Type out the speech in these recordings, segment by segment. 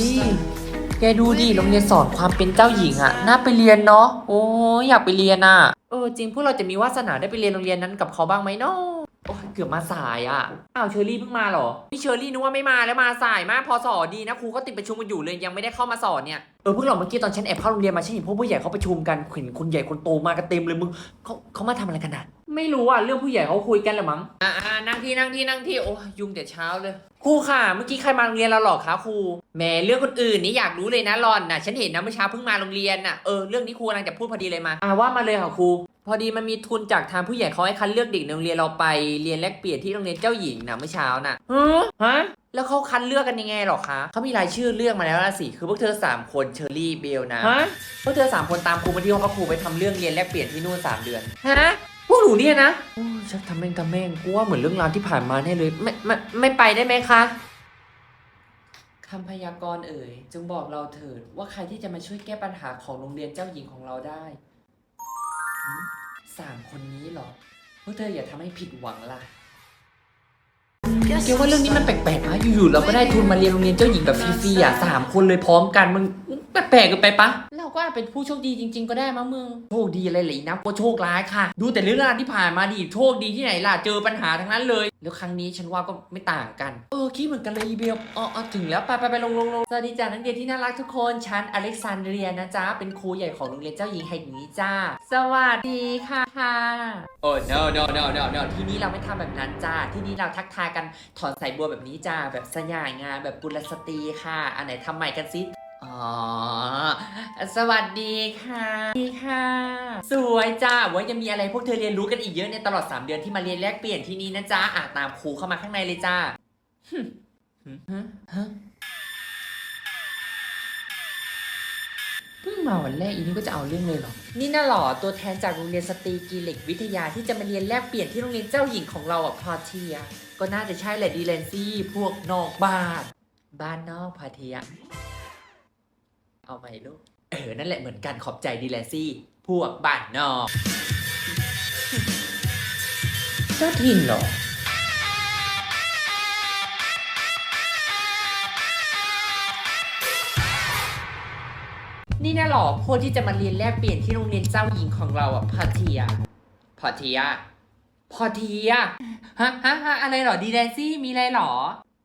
นี่แกดูดิโรงเรียนสอนความเป็นเจ้าหญิงอะน่าไปเรียนเนาะโอ้ยอยากไปเรียนอะเออจริงพวกเราจะมีวาสนาได้ไปเรียนโรงเรียนนั้นกับเขาบ้างไหมเนาะ โอ้ยเกือบมาสายอะอ้าวเชอรี่เพิ่งมาเหรอ พี่เชอรี่นึกว่าไม่มาแล้วมาสายมากพอสอดีนะครูก็ติดประชุมกันอยู่เลยยังไม่ได้เข้ามาสอนเนี่ย เออเพิ่งหรอกเมื่อกี้ตอนฉันแอบเข้าโรงเรียนมาฉันเห็นพวกผู้ใหญ่เขาประชุมกันเห็นคนใหญ่คนโตมากันเต็มเลยมึงเขาเขามาทำอะไรกันอะไม่รู้อะเรื่องผู้ใหญ่เขาคุยกันแหละมั้งอ่านั่งที่นั่งที่นั่งที่โอ้ยยุ่งแต่เช้าเลย ครูค่ะ เมื่อกี้ใครมาโรงเรียนเราหรอคะครู แหมเรื่องคนอื่นนี่อยากรู้เลยนะรอนน่ะ ฉันเห็นนะเมื่อเช้าเพิ่งมาโรงเรียนน่ะ เออเรื่องนี้ครูกำลังจะพูดพอดีเลยมา อ่าว่ามาเลยค่ะครู พอดีมันมีทุนจากทางผู้ใหญ่เขาให้คัดเลือกเด็กในโรงเรียนเราไปเรียนแลกเปลี่ยนที่โรงเรียนเจ้าหญิงนะเมื่อเช้าน่ะฮะฮะแล้วเขาคัดเลือกกันยังไงหรอคะเขามีรายชื่อเลือกมาแล้วละสิคือพวกเธอสามคนเชอรี่เบลนะฮะพวกเธอสามคนตามครูมาที่ห้องพักครูไปทำเรื่องเรียนแลกเปลี่ยนที่นู่นสามเดือนฮะพวกหนูเนี่ยนะโอ้ยชักทำแม่งทำแม่งกูว่าเหมือนเรื่องราวที่ผ่านมาแน่เลยไม่ไม่ไม่ไปได้ไหมคะคำพยากรณ์เอ่ยจงบอกเราเถิดว่าใครที่จะมาช่วยแก้ปัญหาของโรงเรียนเจ้าหญิงของเราได้หืม สามคนนี้เหรอ พวกเธออย่าทำให้ผิดหวังล่ะ เกี่ยวว่าเรื่องนี้มันแปลกๆนะอยู่ๆเราก็ได้ทุนมาเรียนโรงเรียนเจ้าหญิงแบบฟรีๆอะสามคนเลยพร้อมกันมึงแปลกๆเกันไปปะเราก็อาจเป็นผู้โชคดีจริง ๆ ก็ได้มั้งมึงโชคดีอะไรหรือนะก็โชคร้ายค่ะ ดูแต่เรื่องราวที่ผ่านมาดิโชคดีที่ไหนล่ะเจอปัญหาทั้งนั้นเลย แล้วครั้งนี้ฉันว่าก็ไม่ต่างกันเออคิดเหมือนกันเลยอีเบลอ๋ออ๋อถึงแล้วไปไปไปลงลงลงสวัสดีจ้านักเรียนที่น่ารักทุกคนฉันอเล็กซานเดรียนะจ๊ะเป็นครูใหญ่ของโรงเรียนเจ้าหญิงแห่งนี้จ้าสวัสดีค่ะค่ะโอ้ no no no no no ที่นี่เราไม่ทำแบบนั้นจ้าที่นี่เราทักทายกันถอนสายบัวแบบนี้จ้าแบบสง่างามแบบกุลสตรีค่ะ อันไหนทำใหม่กันซิอ๋อ สวัสดีค่ะดีค่ะ สวยจ้าว่ายังมีอะไรพวกเธอเรียนรู้กันอีกเยอะในตลอด 3 เดือนที่มาเรียนแลกเปลี่ยนที่นี่นะจ้าอะตามครูเข้ามาข้างในเลยจ้า มาวันแรกอีนี่ก็จะเอาเรื่องเลยเหรอ นี่น่ะหรอตัวแทนจากโรงเรียนสตรีกีเหล็กวิทยาที่จะมาเรียนแลกเปลี่ยนที่โรงเรียนเจ้าหญิงของเราอะพอเทีย ก็น่าจะใช่แหละดีแลนซี่พวกนอกบ้าน บ้านนอกพอเทีย เอาไหมลูก เออ นั่นแหละเหมือนกันขอบใจดีแลซี่ พวกบ้านนอก เจ้าถิ่นเหรอ นี่นะหรอพวกที่จะมาเรียนแลกเปลี่ยนที่โรงเรียนเจ้าหญิงของเราอะพอเทีย พอเทีย พอเทีย ฮะฮะฮะอะไรหรอดีแลนซี่มีอะไรหรอ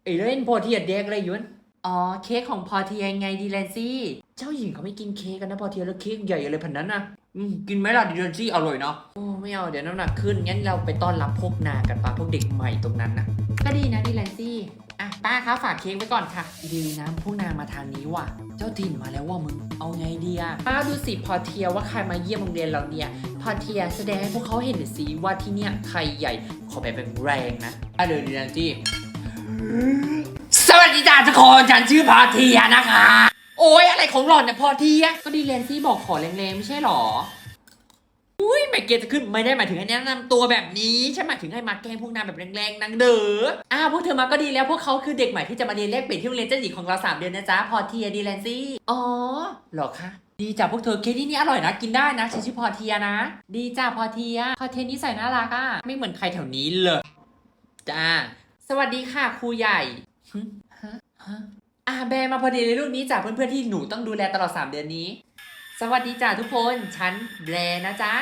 เอ้ยเล่นพอเทียเด็กอะไรอยุนอ๋อเค้กของพอเทียไงดีแลนซี่ เจ้าหญิงเขาไม่กินเค้กกันนะพอเทียแล้วเค้กใหญ่อะไรพันนั้นนะอืมกินไหมล่ะดีแลนซี่อร่อยเนาะโอ้ไม่เอาเดี๋ยวน้ำหนักขึ้นงั้นเราไปต้อนรับพวกนางกันปะพวกเด็กใหม่ตรงนั้นนะ ก็ดีนะดีแลนซี่อะป้าคะฝากเค้กไว้ก่อนค่ะ ดีนะพวกนางมาทางนี้ว่ะ เจ้าถิ่นมาแล้วว่ามึง เอาไงดีอะป้าดูสิพอเทียว่าใครมาเยี่ยมโรงเรียนเราเนี่ย พอเทียแสดงให้พวกเขาเห็นหน่อยสิว่าที่เนี่ยใครใหญ่ ขอแบบแรงๆนะอะเดี๋ยวดีแลนซี่ สวัสดีจ้าทุกคนฉันชื่อพอเทียนะคะ โอ้ยอะไรของหล่อนเนี่ยพอเทียก็ดีเลนซี่บอกขอแรงๆไม่ใช่หรออุ้ย ไม่เกยจะขึ้นไม่ได้หมายถึงให้แนะนำตัวแบบนี้ฉันหมายถึงให้มาแกล้งพวกนางแบบแรงๆนางเด้ออ้าวพวกเธอมาก็ดีแล้วพวกเขาคือเด็กใหม่ที่จะมาเรียนแลกเปลี่ยนที่โรงเรียนเจ้าหญิงของเราสามเดือนนะจ๊ะพอเทียดีแลนซี่อ๋อหรอคะดีจ้ะพวกเธอเค้กที่นี่อร่อยนะกินได้นะฉันชื่อพอเทียนะ ดีจ้ะพอเทียพอเทียนี่ใส่น่ารักอะไม่เหมือนใครแถวนี้เลยจ้าสวัสดีค่ะครูใหญ่ฮะฮะอ่าแบมาพอดีเลยลูกนี้จากเพื่อนๆที่หนูต้องดูแลตลอด 3 เดือนนี้ สวัสดีจ้าทุกคน ฉันแบนะจ๊ะ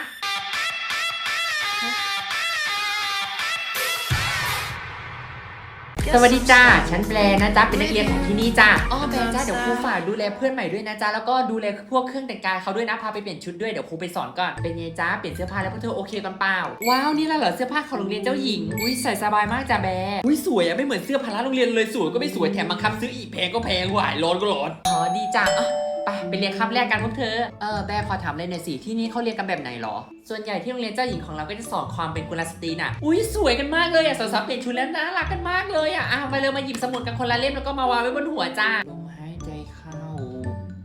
สวัสดีจ้า ฉันแบร์นะจ๊ะ เป็นนักเรียนของที่นี่จ้าอ๋อแบร์จ้า เดี๋ยวครูฝากดูแลเพื่อนใหม่ด้วยนะจ๊ะ แล้วก็ดูแลพวกเครื่องแต่งกายเขาด้วยนะ พาไปเปลี่ยนชุดด้วย เดี๋ยวครูไปสอนก่อน เป็นไงจ้า เปลี่ยนเสื้อผ้าแล้วพวกเธอโอเคกันเปล่า ว้าว นี่แหละเหรอเสื้อผ้าของโรงเรียนเจ้าหญิง อุ้ยใส่สบายมากจ้าแบร์อุ้ยสวยอะไม่เหมือนเสื้อพละโรงเรียนเลยสวยก็ไม่สวยแถมบังคับซื้ออีกแพงก็แพงหวายร้อนก็ร้อน อ๋อดีจ้าอะ ไปไปเรียนคาบแรกกันพวกเธอ เออแบร์ขอถามเลยหน่อยสิที่นี่เขาเรียนกันแบบไหนหรอ ส่วนใหญ่ที่โรงเรียนเจ้าหญิงของเราก็จะสอนความเป็นกุลสตรีน่ะ อุ้ยสวยกันมากเลยอะสาวๆเปลี่ยนชุดแล้วน่ารักกันมากเลยอะอะมาเลยมาหยิบสมุดกันคนละเล่มแล้วก็มาวางไว้บนหัวจ้าลมหายใจเข้า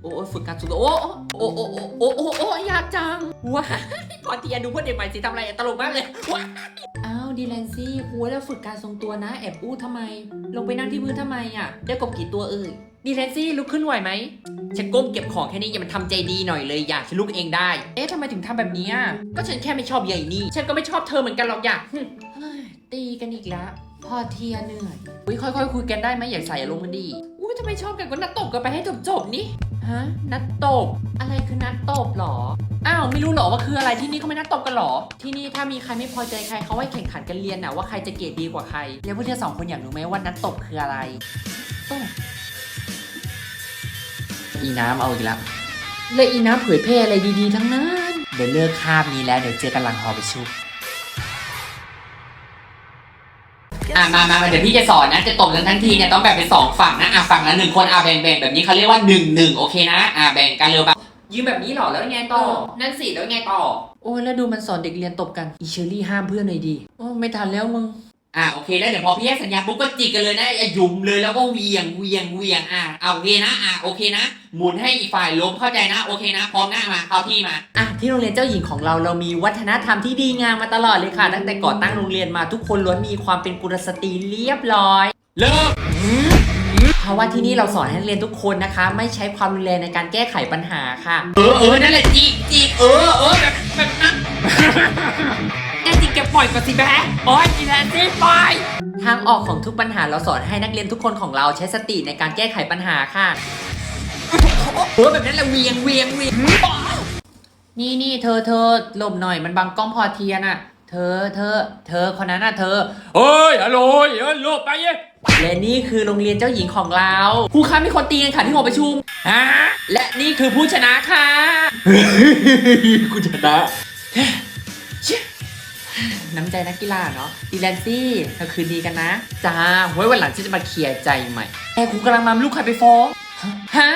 โอ้ยฝึกการสูดโอ้โอ้โอ้โอ้โอ้โอ้โอ้ยากจังว้ายพอเทียนดูพวกเด็กใหม่สิทำอะไรตลกมากเลยว้ายอ้าวดีแลนซี่หัวแล้วฝึกการทรงตัวนะแอบอู้ทำไม ลงไปนั่งที่พื้นทำไมอะได้กบกี่ตัวเอ่ย ดีแลนซี่ลุกขึ้นไหวไหมฉันก้มเก็บของแค่นี้อย่ามันทำใจดีหน่อยเลยอยากฉันลุกเองได้ เอ๊ะทำไมถึงทำแบบนี้อะก็ฉันแค่ไม่ชอบใหญ่นี่ ฉันก็ไม่ชอบเธอเหมือนกันหรอกอยากตีกันอีกแล้วพอเทียเหนื่อยอุ้ยค่อยๆคุยกันได้ไหมอย่าใส่อารมณ์กันดีอุ้ยทำไมชอบกันก็นัดตบกันไปให้จบจบๆนี่ฮะนัดตบ อะไรคือนัดตบหรออ้าวไม่รู้หรอว่าคืออะไรที่นี่ก็ไม่นัดตบกันหรอ ที่นี่ถ้ามีใครไม่พอใจใครเขาให้แข่งขันกันเรียนนะว่าใครจะเกรดดีกว่าใครแล้วพวกเธอสองคนอยากรู้ไหมว่านัดตบคืออะไรโอ้ อีน้ำเอาอีกแล้วเลยอีน้ำเผยแพร่อะไรดีๆทั้งนั้น เดี๋ยวเลิกคาบนี้แล้วเดี๋ยวเจอกันหลังหอประชุมอะมามามาเดี๋ยวพี่จะสอนนะ จะตบกันทั้งทีเนี่ยต้องแบ่งเป็นสองฝั่งนะอะฝั่งละหนึ่งคนอะแบ่งแบ่งแบบนี้เขาเรียกว่าหนึ่งหนึ่งโอเคนะอะแบ่งกันเร็วบ้างยืมแบบนี้หรอแล้วไงต่อ นั่นสิแล้วไงต่อ โอ้แล้วดูมันสอนเด็กเรียนตบกัน อีเชอรี่ห้ามเพื่อนหน่อยดี โอ้ไม่ทันแล้วมึง อะโอเคแล้วเดี๋ยวพอพี่แยกสัญญาปุ๊บก็จิกกันเลยนะอะหยุมเลยแล้วก็เหวียงเหวียงเหวียงอะเอาโอเคนะอะโอเคนะ หมุนให้อีกฝ่ายล้มเข้าใจนะโอเคนะ พร้อมหน้ามาเข้าที่มาอะที่โรงเรียนเจ้าหญิงของเราเรามีวัฒนธรรมที่ดีงามมาตลอดเลยค่ะ ตั้งแต่ก่อตั้งโรงเรียนมาทุกคนล้วนมีความเป็นกุลสตรีเรียบร้อยเลิกเพราะว่าที่นี่เราสอนให้นักเรียนทุกคนนะคะ ไม่ใช้ความรุนแรงในการแก้ไขปัญหาค่ะ เออเออนั่นแหละจีจีเออเออแบบแบบนั้น แน่จริงแกปล่อยก่อนสิแบ๊โอ้ยจีแลนซี่ปล่อยทางออกของทุกปัญหาเราสอนให้นักเรียนทุกคนของเราใช้สติในการแก้ไขปัญหาค่ะเออแบบนั้นแหละเวียงเวียงเวียงนี่นี่เธอเธอหลบหน่อยมันบังกล้องพอเทียนอะเธอเธอ เธอคนนั้นน่ะเธอเฮ้ยฮัลโหลเฮ้ยหลบไปเย้และนี่คือโรงเรียนเจ้าหญิงของเราครูคะมีคนตีกันค่ะที่หอประชุมฮะและนี่คือผู้ชนะค่ะคุณชนะ น้ำใจนักกีฬาเนาะดีแลนซี่เธอคืนดีกันนะจ้าไว้วันหลังฉันจะมาเคลียร์ใจใหม่แต่ครูกำลังนำลูกใครไปฟ้องฮะ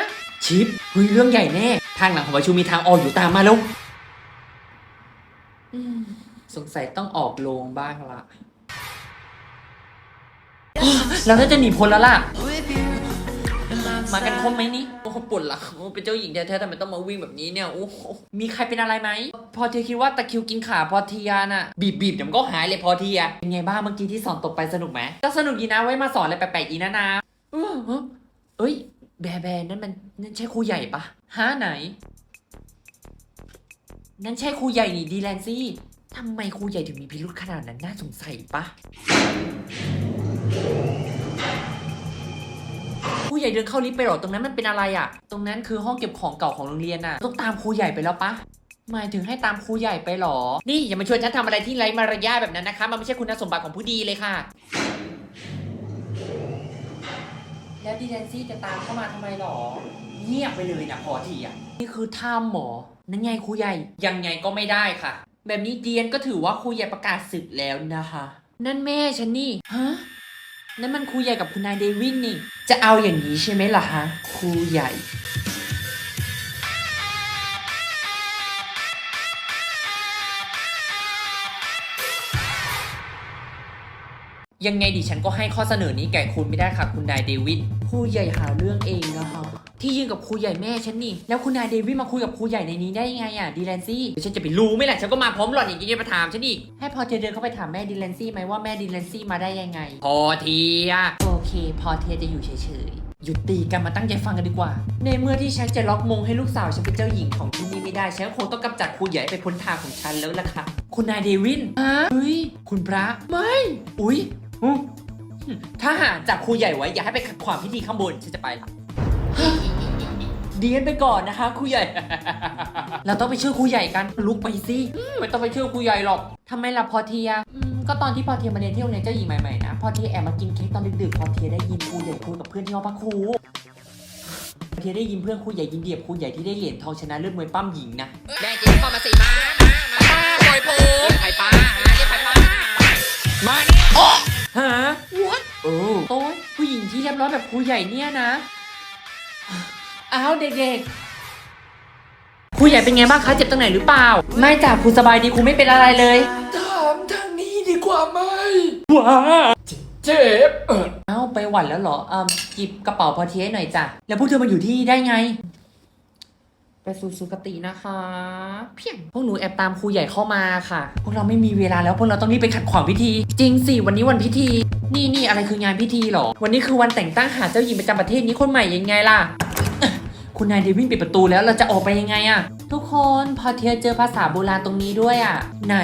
ชิปเฮ้ยเรื่องใหญ่แน่ ทางหลังของประชุมมีทางออกอยู่ตามมาแล้วอืมสงสัยต้องออกโรงบ้างละเราน่าจะหนีพ้นแล้วล่ะ มากันครบไหมนี่โอ้โหปวดหลังโอ้เป็นเจ้าหญิงแท้ๆทำไมต้องมาวิ่งแบบนี้เนี่ยโอ้โหมีใครเป็นอะไรไหม พอเทียคิดว่าตะคริวกินขาพอเทียน่ะบีบบีบๆเดี๋ยวมันก็หายเลยพอเทียเป็นไงบ้างเมื่อกี้ที่สอนตกไปสนุกไหมก็สนุกดีนะไว้มาสอนอะไรแปลกๆอีกนะนะเออเออเอ้ย แบร์แบร์นั่นมันนั่นใช่ครูใหญ่ปะฮะไหน นั่นใช่ครูใหญ่นี่ดีแลนซี่ทำไมครูใหญ่ถึงมีพิรุธขนาดนั้นน่าสงสัยปะ ครูใหญ่เดินเข้าลิฟต์ไปเหรอตรงนั้นมันเป็นอะไรอะ่ะ ตรงนั้นคือห้องเก็บของเก่าของโรงเรียนน่ะ ต้องตามครูใหญ่ไปแล้วปะหมายถึงให้ตามครูใหญ่ไปเหรอ นี่อย่ามาชวนฉันทำอะไรที่ไร้มารยาทแบบนั้นนะคะ มันไม่ใช่คุณสมบัติของผู้ดีเลยค่ะ แล้วดีแดนซี่จะตามเข้ามาทำไมหรอ เงียบไปเลยนะพอทีอะ นี่คือถ้ำหมอ นั่นไงครูใหญ่ ยังไงก็ไม่ได้ค่ะ แบบนี้เดียนก็ถือว่าครูใหญ่ประกาศศึกแล้วนะคะ นั่นแม่ฉันนี่ ฮะ นั่นมันครูใหญ่กับคุณนายเดวินนี่ จะเอาอย่างนี้ใช่ไหมล่ะฮะครูใหญ่ ยังไงดิฉันก็ให้ข้อเสนอนี้แก่คุณไม่ได้ค่ะ คุณนายเดวิดครูใหญ่หาเรื่องเองนะคะ ที่ยืนกับครูใหญ่แม่ฉันนี่ แล้วคุณนายเดวิดมาคุยกับครูใหญ่ในนี้ได้ยังไงอะดีแลนซี่เดี๋ยวฉันจะไปรู้ไหมล่ะฉันก็มาพร้อมหล่อนอย่างนี้จะมาถามฉันอีกให้พอเทียเดินเข้าไปถามแม่ดีแลนซี่ไหมว่าแม่ดีแลนซี่มาได้ยังไง พอเทียโอเค พอเทียจะอยู่เฉยๆหยุดตีกันมาตั้งใจฟังกันดีกว่า ในเมื่อที่ฉันจะล็อกมงให้ลูกสาวฉันเป็นเจ้าหญิงของที่นี่ไม่ได้ฉันคงต้องกำจัดครูใหญ่ไปพ้นทางของฉันแล้วล่ะค่ะคุณนายเดวินฮะเฮ้ยคุณพระไม่อุ้ยอุ๊ยถ้าหาจับครูใหญ่ไว้อย่าให้ไปขัดขวางพิธีข้างบนฉันจะไปละ เดียนไปก่อนนะคะครูใหญ่ เราต้องไปเชื่อครูใหญ่กันลุกไปสิไม่ต้องไปเชื่อครูใหญ่หรอกทำไมล่ะพอเทียอืมก็ตอนที่พอเทียมาเรียนที่โรงเรียนเจ้าหญิงใหม่ๆนะพอเทียแอบมากินเค้กตอนดึกๆพอเทียได้ยินครูใหญ่คุยกับเพื่อนที่ห้องพักครูพอเทียได้ยินเพื่อนครูใหญ่ยินเดียบครูใหญ่ที่ได้เหรียญทองชนะเลิศมวยปั้มหญิงนะแม่จริงเข้ามาสิมามามาปล่อยผมไข่ปลาเรียกไข่ปลามานี่โอ้ฮะ what โอ้โอ้ยผู้หญิงที่เรียบร้อยแบบครูใหญ่เนี่ยนะ อ้าวเด็กๆครูใหญ่เป็นไงบ้างคะ เจ็บตรงไหนหรือเปล่า ไม่จ้ะครูสบายดีครูไม่เป็นอะไรเลย ถามทางนี้ดีกว่าไหมว้าเจ็บเออเอ้าไปหวัดแล้วเหรออ่าจิบกระเป๋าพอเทียหน่อยจ้ะ แล้วพวกเธอมาอยู่ที่นี่ได้ไง ไปสู่สุคตินะคะ เพียงพวกหนูแอบตามครูใหญ่เข้ามาค่ะ พวกเราไม่มีเวลาแล้วพวกเราต้องรีบไปขัดขวางพิธี จริงสิวันนี้วันพิธี นี่นี่อะไรคืองานพิธีเหรอ วันนี้คือวันแต่งตั้งหาเจ้าหญิงประจำประเทศนี้คนใหม่ยังไงล่ะ คุณนายเดวินปิดประตูแล้วเราจะออกไปยังไงอะทุกคนพอเทียเจอภาษาโบราณตรงนี้ด้วยอะไหน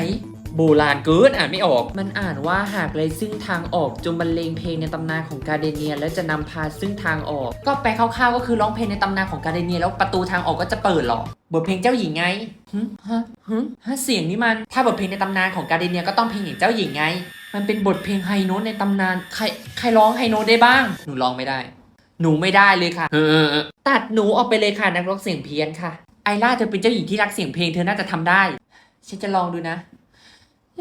โบราณเกินอ่านไม่ออก มันอ่านว่าหากเลยซึ่งทางออกจงบรรเลงเพลงในตำนานของการเดเนีย และจะนำพาซึ่งทางออก ก็แปลคร่าวๆก็คือร้องเพลงในตำนานของการเดเนีย แล้วประตูทางออกก็จะเปิดหรอบทเพลงเจ้าหญิงไงหึฮะหึฮะเสียงนี่มัน ถ้าบทเพลงในตำนานของการเดเนียก็ต้องเพลงอย่างเจ้าหญิงไง มันเป็นบทเพลงไฮโน้ตในตำนาน ใครใครร้องไฮโน้ตได้บ้าง หนูร้องไม่ได้ หนูไม่ได้เลยค่ะตัดหนูออกไปเลยค่ะนักร้องเสียงเพี้ยนค่ะ ไอล่าเธอเป็นเจ้าหญิงที่รักเสียงเพลงเธอน่าจะทำได้ ฉันจะลองดูนะ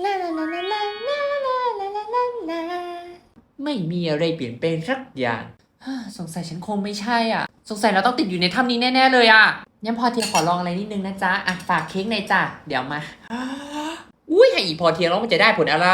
ลาลาลาลาลาลาลาลาลาลาลาไม่มีอะไรเปลี่ยนแปลงสักอย่างฮ่าสงสัยฉันคงไม่ใช่อะ สงสัยเราต้องติดอยู่ในถ้ำนี้แน่ ๆ เลยอะงั้นพอเทียขอลองอะไรนิดนึงนะจ๊ะอะฝากเค้กในอยจ้ะเดี๋ยวมา อุ้ยให้อีพอเทียร้องมันจะได้ผลอะไร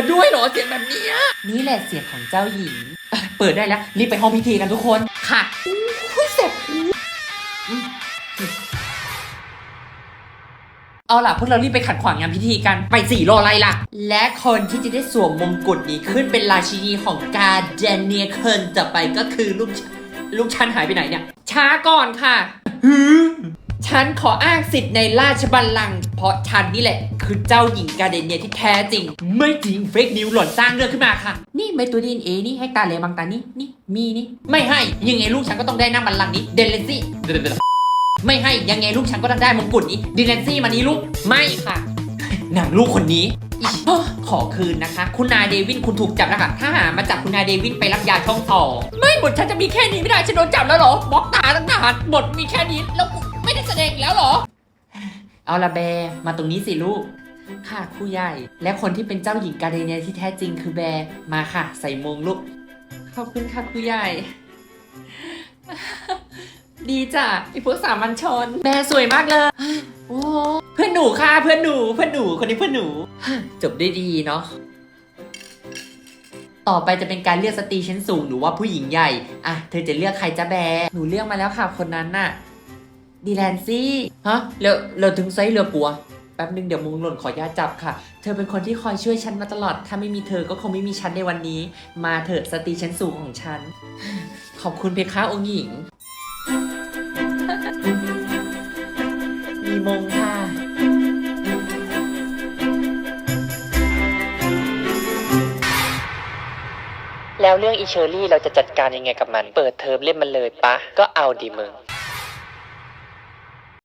ดด้วยเหรอเสียงแบบเนี้ยนี่แหละเสียงของเจ้าหญิงเอ้ยเปิดได้แล้วรีบไปห้องพิธีกันทุกคนค่ะอุ้ยเสร็จเอาล่ะพวกเรารีบไปขัดขวางงานพิธีกันไปสี่รออะไรล่ะ และคนที่จะได้สวมมงกุฎนี้ขึ้นเป็นราชินีของการเดนเนียเคิร์นต่อไปก็คือลูกชลูกชันหายไปไหนเนี่ย ช้าก่อนค่ะ ฉันขออ้างสิทธิ์ในราชบัลลังก์ เพราะฉันนี่แหละ คือเจ้าหญิงกาเดเนียที่แท้จริง ไม่จริงเฟกนิวหล่อนสร้างเรื่องขึ้นมาค่ะ นี่ไม่ตัวดีเอนี่ให้ตาเลบางตานี่นี่มีนี่ไม่ให้ยังไงลูกฉันก็ต้องได้นั่งบัลลังก์นี้เดนเลนซี่ไม่ให้ยังไงลูกฉันก็ต้องได้มงกุฎนี้เดนเลนซี่มานี้ลูกไม่ค่ะนางลูกคนนี้ขอคืนนะคะ คุณนายเดวินคุณถูกจับแล้วค่ะ ถ้าหามาจับคุณนายเดวินไปรับยาช่องต่อ ไม่บทฉันจะมีแค่นี้ไม่ได้ฉันโดนจับแล้วเหรอ บล็อกตาตั้งนานบทมีแค่นี้แล้วไม่ได้แสดงแล้วเหรอ เอาละแบร์มาตรงนี้สิลูก ค่ะครูใหญ่ และคนที่เป็นเจ้าหญิงกาเดเนียที่แท้จริงคือแบร์มาค่ะ ใส่มงลูก ขอบคุณค่ะครูใหญ่ ดีจ้ะไอพวกสามัญชน แบร์สวยมากเลย โอ้เพื่อนหนูค่ะเพื่อนหนูเพื่อนหนูคนนี้เพื่อนหนู จบได้ดีเนาะต่อไปจะเป็นการเลือกสตรีชั้นสูงหรือว่าผู้หญิงใหญ่ อะ เธอจะเลือกใครจะแบร์หนูเลือกมาแล้วค่ะคนนั้นน่ะ ดีแลนซี่ฮะเราเราถึงไซส์เรือกลัว แป๊บนึงเดี๋ยวมุงหล่นขออนุญาตจับค่ะ เธอเป็นคนที่คอยช่วยฉันมาตลอด ถ้าไม่มีเธอก็คงไม่มีฉันในวันนี้ มาเถิดสตรีชั้นสูงของฉัน ขอบคุณเพคะองค์หญิง มีมงค่ะแล้วเรื่องอีเชอรี่เราจะจัดการยังไงกับมัน เปิดเทอมเล่นมันเลยปะ ก็เอาดีมึง